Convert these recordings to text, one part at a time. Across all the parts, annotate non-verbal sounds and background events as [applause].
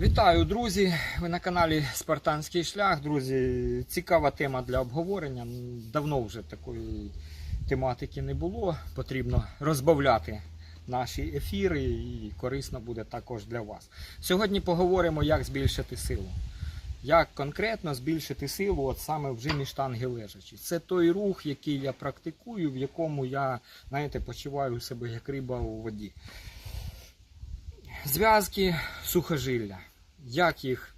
Вітаю, друзі! Ви на каналі Спартанський шлях. Друзі, цікава тема для обговорення. Давно вже такої тематики не було. Потрібно розбавляти наші ефіри і корисно буде також для вас. Сьогодні поговоримо, як збільшити силу. Як конкретно збільшити силу от саме в жимі штанги лежачі. Це той рух, який я практикую, в якому я, знаєте, почуваю себе як риба у воді. Зв'язки, сухожилля. Як їх,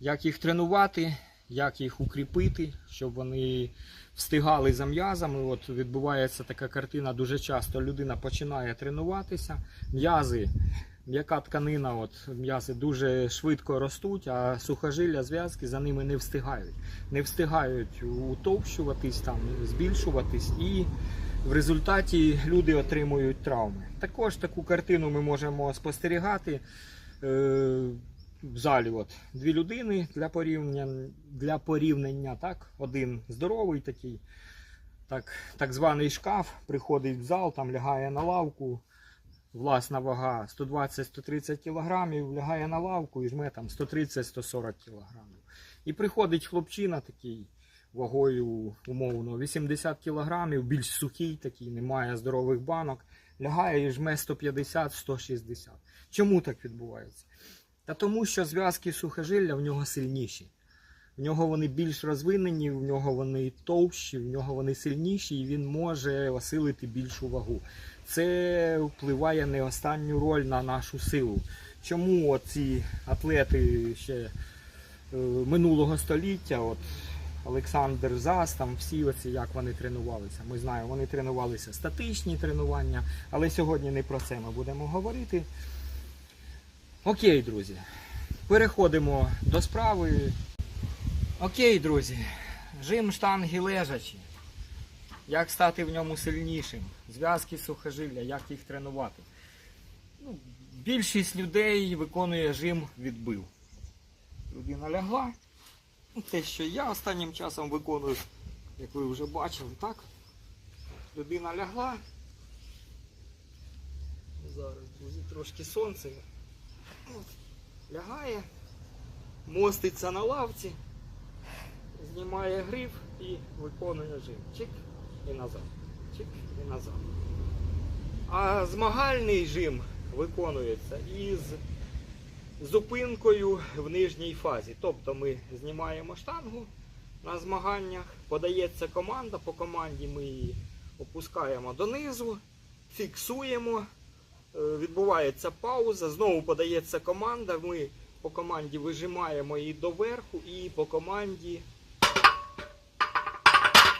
як їх тренувати, як їх укріпити, щоб вони встигали за м'язами. От відбувається така картина. Дуже часто людина починає тренуватися. М'язи, м'яка тканина, от м'язи дуже швидко ростуть, а сухожилля, зв'язки за ними не встигають. Не встигають утовщуватись, там, збільшуватись і в результаті люди отримують травми. Також таку картину ми можемо спостерігати в залі. От, дві людини для порівняння, для порівняння так? один здоровий такий, так, так званий шкаф, приходить в зал, там лягає на лавку. Власна вага 120-130 кг, лягає на лавку і жме там 130-140 кг. І приходить хлопчина такий вагою умовно 80 кг, більш сухий такий, немає здорових банок, лягає і жме 150-160. Чому так відбувається? Та тому, що зв'язки сухожилля в нього сильніші. В нього вони більш розвинені, в нього вони товщі, в нього вони сильніші, і він може осилити більшу вагу. Це впливає не останню роль на нашу силу. Чому ці атлети ще е, минулого століття, от Олександр Зас, там всі оці, як вони тренувалися. Ми знаємо, вони тренувалися статичні тренування, але сьогодні не про це ми будемо говорити. Окей, друзі, переходимо до справи. Окей, друзі, жим штанги лежачі. Як стати в ньому сильнішим? Зв'язки сухожилля, як їх тренувати? Ну, більшість людей виконує жим відбив. Людина лягла. Те, що я останнім часом виконую, як ви вже бачили, так? Людина лягла. Зараз, друзі, трошки сонце. Лягає, моститься на лавці, знімає гриф і виконує жим. Чик і назад. Чик і назад. А змагальний жим виконується із зупинкою в нижній фазі. Тобто ми знімаємо штангу на змаганнях, подається команда, по команді ми її опускаємо донизу, фіксуємо, е, відбувається пауза, знову подається команда, ми по команді вижимаємо її доверху і по команді,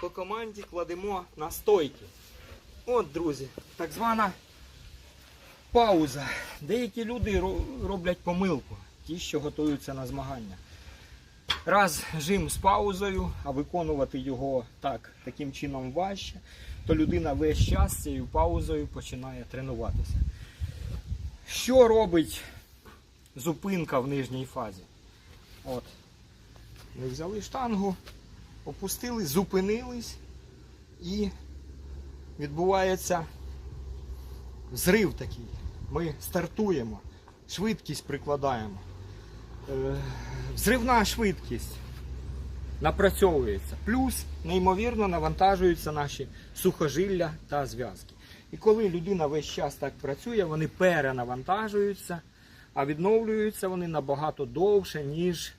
по команді кладемо на стойки. От, друзі, так звана пауза. Деякі люди роблять помилку, ті, що готуються на змагання. Раз жим з паузою, а виконувати його так, таким чином важче, то людина весь час цією паузою починає тренуватися. Що робить зупинка в нижній фазі? От. Ми взяли штангу, опустили, зупинились і відбувається взрив такий. Ми стартуємо, швидкість прикладаємо. Е, Взривна швидкість напрацьовується. Плюс неймовірно навантажуються наші сухожилля та зв'язки. І коли людина весь час так працює, вони перенавантажуються, а відновлюються вони набагато довше, ніж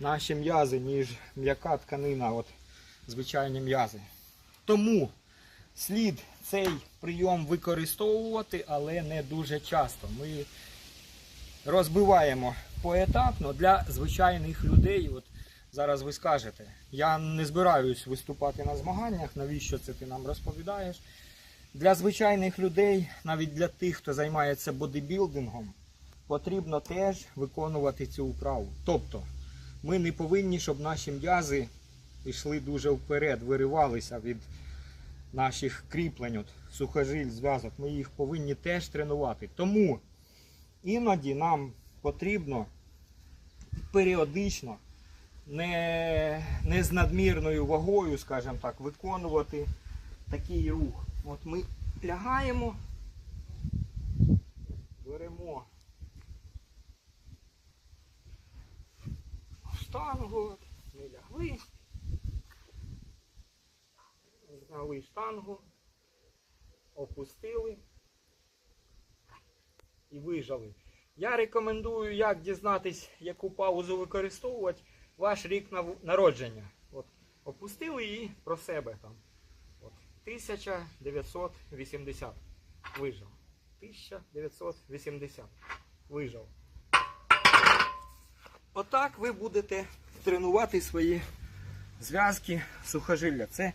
наші м'язи, ніж м'яка тканина, от звичайні м'язи. Тому слід цей прийом використовувати, але не дуже часто. Ми розбиваємо поетапно для звичайних людей. От зараз ви скажете, я не збираюсь виступати на змаганнях, навіщо це ти нам розповідаєш? Для звичайних людей, навіть для тих, хто займається бодибілдингом, потрібно теж виконувати цю вправу. Тобто, ми не повинні, щоб наші м'язи йшли дуже вперед, виривалися від наших кріплень, от, сухожиль, зв'язок, ми їх повинні теж тренувати. Тому іноді нам потрібно періодично, не не з надмірною вагою, скажімо так, виконувати такий рух. От Ми лягаємо, беремо штангу, ми лягли. Зняли штангу, опустили і вижали. Я рекомендую, як дізнатись, яку паузу використовувати ваш рік народження. От, опустили і про себе там. От, 1980 вижав. 1980 вижав. Отак ви будете тренувати свої зв'язки сухожилля. Це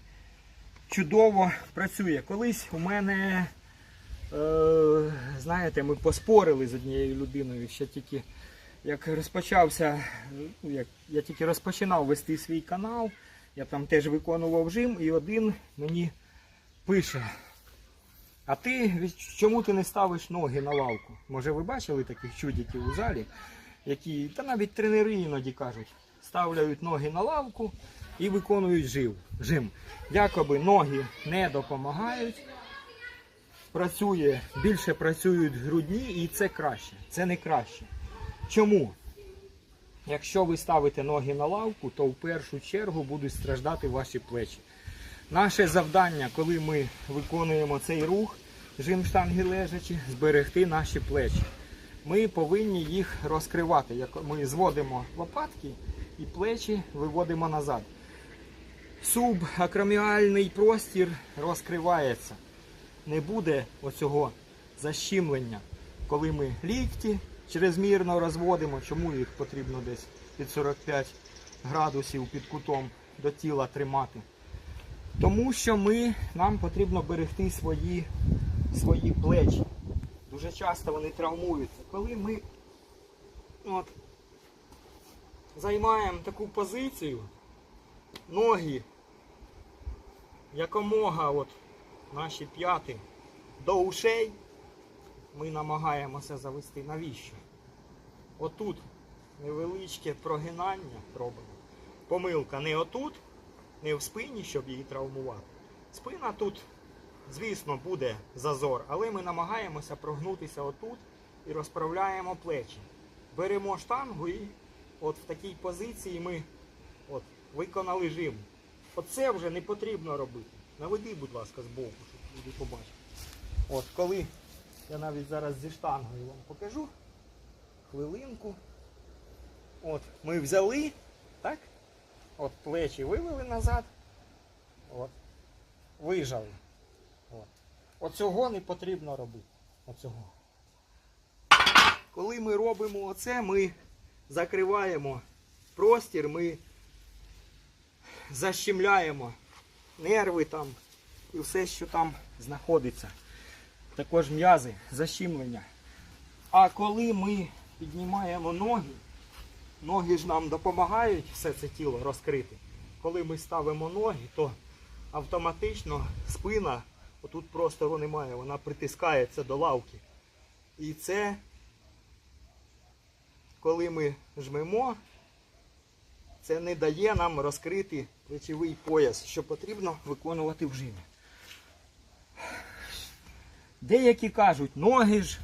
чудово працює. Колись у мене, е, знаєте, ми поспорили з однією людиною, ще тільки як розпочався, ну, як я тільки розпочинав вести свій канал, я там теж виконував жим, і один мені пише. А ти чому ти не ставиш ноги на лавку? Може ви бачили таких чудиків у залі, які, та навіть тренери іноді кажуть, ставляють ноги на лавку і виконують жив, жим. Якоби ноги не допомагають, працює, більше працюють грудні і це краще. Це не краще. Чому? Якщо ви ставите ноги на лавку, то в першу чергу будуть страждати ваші плечі. Наше завдання, коли ми виконуємо цей рух, жим штанги лежачі, зберегти наші плечі. Ми повинні їх розкривати. Ми зводимо лопатки і плечі виводимо назад. Субакроміальний простір розкривається. Не буде оцього защімлення, коли ми лікті чрезмірно розводимо. Чому їх потрібно десь під 45 градусів під кутом до тіла тримати? Тому що ми, нам потрібно берегти свої, свої плечі. Дуже часто вони травмуються. Коли ми от, займаємо таку позицію, ноги якомога от, наші п'яти до ушей, ми намагаємося завести. Навіщо? Отут невеличке прогинання робимо. Помилка не отут, не в спині, щоб її травмувати. Спина тут, звісно, буде зазор, але ми намагаємося прогнутися отут і розправляємо плечі. Беремо штангу і от в такій позиції ми от, виконали жим. Оце вже не потрібно робити. Наведи, будь ласка, збоку, щоб люди побачили. От коли я навіть зараз зі штангою вам покажу. Хвилинку. От, ми взяли, так? От плечі вивели назад. От. Вижали. От. Оцього не потрібно робити. Оцього. Коли ми робимо оце, ми закриваємо простір, ми защемляємо нерви там і все, що там знаходиться. Також м'язи, защемлення. А коли ми піднімаємо ноги, ноги ж нам допомагають все це тіло розкрити. Коли ми ставимо ноги, то автоматично спина, отут простору немає, вона притискається до лавки. І це, коли ми жмемо, це не дає нам розкрити плечовий пояс, що потрібно виконувати в жимі. Деякі кажуть, ноги ж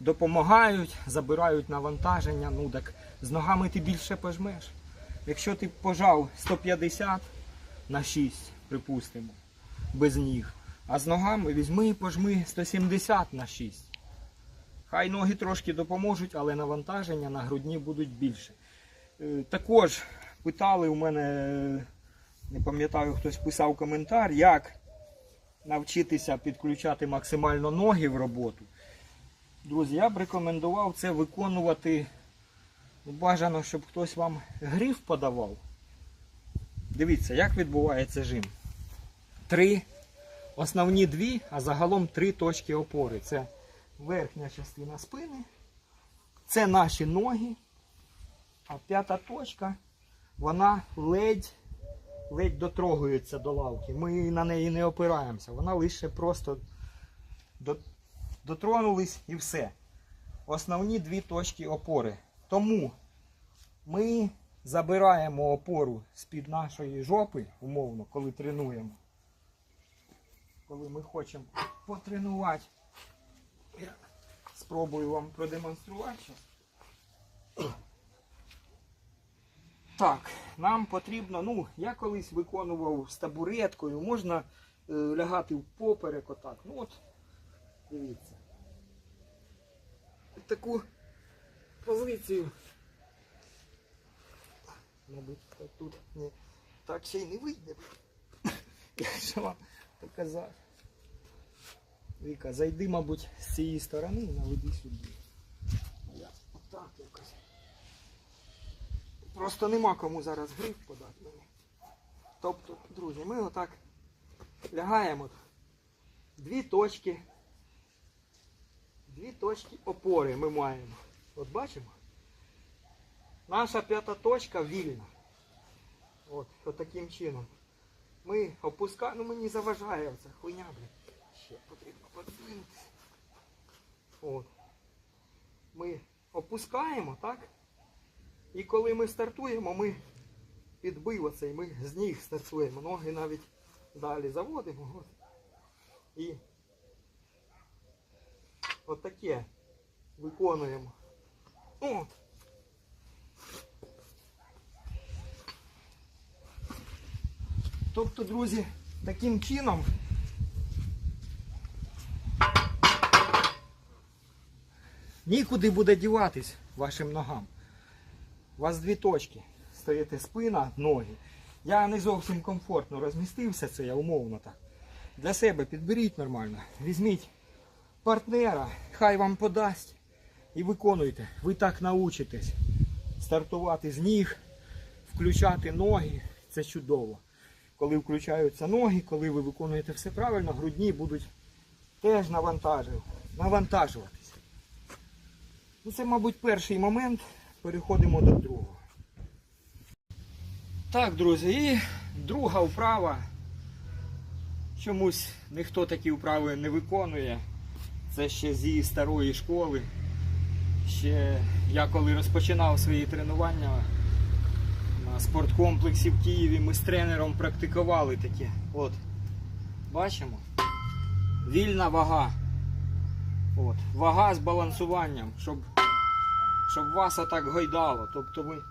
допомагають, забирають навантаження. Ну так з ногами ти більше пожмеш. Якщо ти пожав 150 на 6, припустимо, без ніг, а з ногами візьми і пожми 170 на 6. Хай ноги трошки допоможуть, але навантаження на грудні будуть більше. Е, Також питали у мене, не пам'ятаю, хтось писав коментар, як навчитися підключати максимально ноги в роботу. Друзі, я б рекомендував це виконувати. ну, Бажано, щоб хтось вам гриф подавав. Дивіться, як відбувається жим. Три, основні дві, а загалом три точки опори. Це верхня частина спини, це наші ноги. А п'ята точка, вона ледь, ледь дотрогується до лавки. Ми на неї не опираємося. Вона лише просто до- дотронулись і все. Основні дві точки опори. Тому ми забираємо опору з-під нашої жопи, умовно, коли тренуємо. Коли ми хочемо потренувати. Я спробую вам продемонструвати. Так, нам потрібно, ну, я колись виконував з табуреткою, можна е, лягати в поперек отак. Ну от, дивіться. Таку позицію. Мабуть, тут не, так ще й не вийде. Якщо вам показати. Віка, зайди, мабуть, з цієї сторони і наведи сюди. Я отак якось. Просто нема кому зараз гриф подати мені. Тобто, друзі, ми отак лягаємо. Дві точки. Дві точки опори ми маємо. От бачимо? Наша п'ята точка вільна. От, от таким чином. Ми опускаємо, ну мені заважає ця хуйня, блін. Ще потрібно подвинутися. От. Ми опускаємо, так? І коли ми стартуємо, ми підбив оцей, ми з ніг стартуємо. Ноги навіть далі заводимо. От. І от таке виконуємо. От. Тобто, друзі, таким чином нікуди буде діватись вашим ногам. У вас дві точки. Стоїте спина, ноги. Я не зовсім комфортно розмістився, це я умовно так. Для себе підберіть нормально. Візьміть партнера, хай вам подасть. І виконуйте. Ви так научитесь стартувати з ніг, включати ноги. Це чудово. Коли включаються ноги, коли ви виконуєте все правильно, грудні будуть теж навантажу- навантажуватися. Ну, це, мабуть, перший момент. Переходимо до другого. Так, друзі, і друга вправа. Чомусь ніхто такі вправи не виконує. Це ще зі старої школи. Ще я коли розпочинав свої тренування на спорткомплексі в Києві, ми з тренером практикували таке. От. Бачимо? Вільна вага. От. Вага з балансуванням, щоб щоб вас отак гойдало. Тобто ми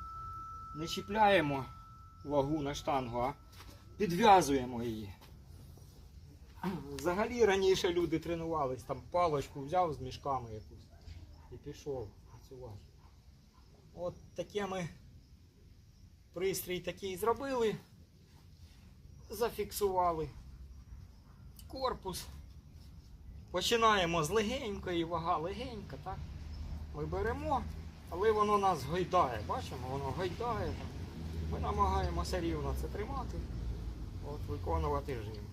не чіпляємо вагу на штангу, а підв'язуємо її. Взагалі раніше люди тренувались, там палочку взяв з мішками якусь і пішов працювати. От таке ми пристрій такий зробили, зафіксували корпус. Починаємо з легенької, вага легенька, так? Ми беремо, але воно нас гойдає. Бачимо, воно гойдає. так. Ми намагаємося рівно це тримати, от, виконувати жим.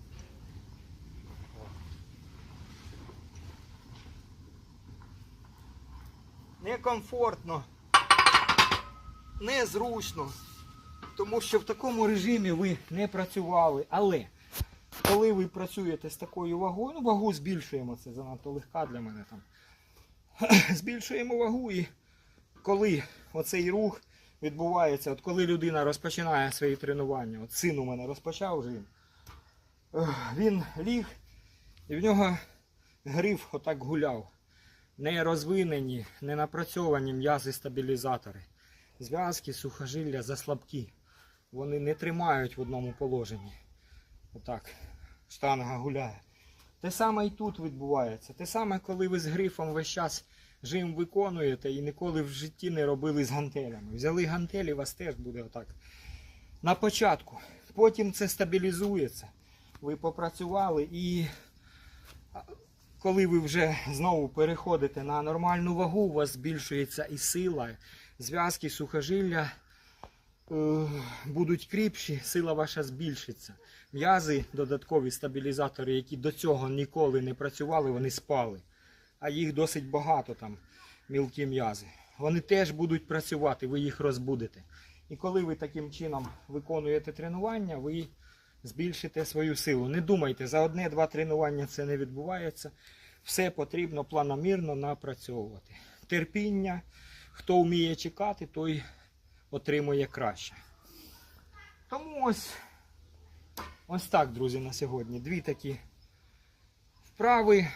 Некомфортно, незручно, тому що в такому режимі ви не працювали. Але коли ви працюєте з такою вагою, ну вагу збільшуємо, це занадто легка для мене там. [clears throat] Збільшуємо вагу і коли оцей рух відбувається, от коли людина розпочинає свої тренування, от син у мене розпочав ех, він ліг і в нього гриф отак гуляв. Не розвинені, не напрацьовані м'язи стабілізатори. Зв'язки, сухожилля заслабкі. Вони не тримають в одному положенні. Отак. Штанга гуляє. Те саме і тут відбувається. Те саме, коли ви з грифом весь час жим виконуєте і ніколи в житті не робили з гантелями. Взяли гантелі, у вас теж буде отак. На початку. Потім це стабілізується. Ви попрацювали і коли ви вже знову переходите на нормальну вагу, у вас збільшується і сила, зв'язки, сухожилля е, будуть кріпші, сила ваша збільшиться. М'язи, додаткові стабілізатори, які до цього ніколи не працювали, вони спали. А їх досить багато там, мілкі м'язи. Вони теж будуть працювати, ви їх розбудите. І коли ви таким чином виконуєте тренування, ви збільшите свою силу. Не думайте, за одне-два тренування це не відбувається. Все потрібно планомірно напрацьовувати. Терпіння, хто вміє чекати, той отримує краще. Тому ось, ось так, друзі, на сьогодні. Дві такі вправи.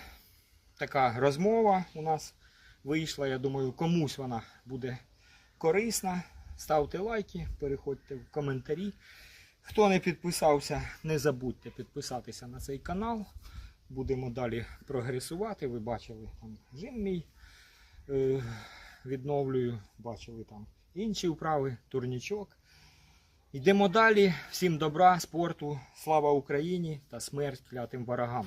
Така розмова у нас вийшла. Я думаю, комусь вона буде корисна ставте лайки, переходьте в коментарі. Хто не підписався, не забудьте підписатися на цей канал. Будемо далі прогресувати. Ви бачили там жим мій е, відновлюю, бачили там інші вправи, турнічок. Йдемо далі. Всім добра, спорту, слава Україні та смерть клятим ворогам.